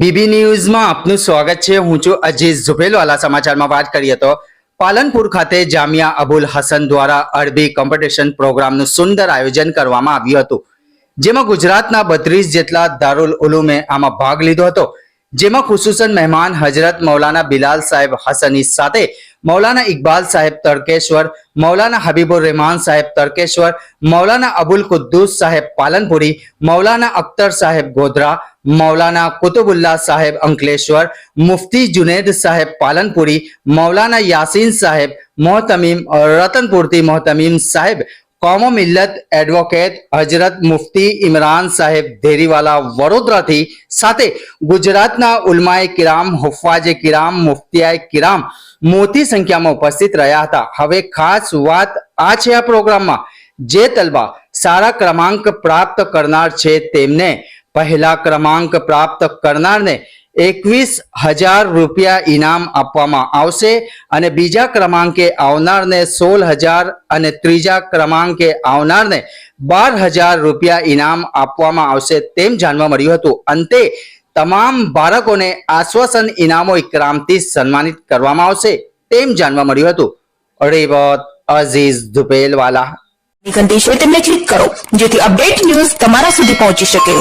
BB ન્યૂઝમાં આપનું સ્વાગત છે. હું છું અજીઝ ઝુબેલવાલા સમાચારમાં વાત કરીએ તો પાલનપુર ખાતે જામિયા અબુલ હસન દ્વારા અરબી કોમ્પિટિશન પ્રોગ્રામનું સુંદર આયોજન કરવામાં આવ્યું હતું. જેમાં ગુજરાતના બત્રીસ જેટલા દારૂલ ઉલુમે આમાં ભાગ લીધો હતો. જેમાં ખુસુસન મહેમાન હજરત મૌલાના બિલાલ સાહેબ હસની સાથે મૌલાના ઇકબાલ સાહેબ તડકેશ્વર મૌલાના હબીબુર રહેમાન સાહેબ તડકેશ્વર મૌલાના અબુલ કુદ્દુસ સાહેબ પાલનપુરી, મૌલાના અખ્તર સાહેબ ગોધરા, મૌલાના કુતુબુલ્લા સાહેબ અંકલેશ્વર, મુફતી જુનેદ સાહેબ પાલનપુરી, મૌલાના યાસીન સાહેબ મોહતમીમ, રતનપુરથી મોહતમીમ સાહેબ કોમો મિલ્લત એડવોકેટ હજરત મુફતી ઇમરાન સાહેબ ધેરીવાલા વડોદરાથી સાથે ગુજરાતના ઉલમાએ કિરામ હુફાજે કિરામ, મુફતિયાએ કિરામ મોટી સંખ્યામાં ઉપસ્થિત રહ્યા હતા. હવે ખાસ વાત આ છે આ પ્રોગ્રામમાં. જે તલબા સારા ક્રમાંક પ્રાપ્ત કરનાર છે તેમને પહેલા ક્રમાંક પ્રાપ્ત કરનારને એકવીસ હજાર રૂપિયા ઇનામ આપવામાં આવશે અને બીજા ક્રમાંકે આવનારને સોળ હજાર અને ત્રીજા ક્રમાંકે આવનારને બાર હજાર રૂપિયા ઇનામ આપવામાં આવશે તેમ જાણવા મળ્યું હતું. અંતે તમામ બાળકોને આશ્વાસન ઇનામો ઇકરામથી સન્માનિત કરવામાં આવશે તેમ જાણવા મળ્યું હતું. રેવત અઝીઝ ધુપેલવાલા. ક્લિક કરો, જેથી અપડેટ ન્યૂઝ તમારા સુધી પહોંચી શકે.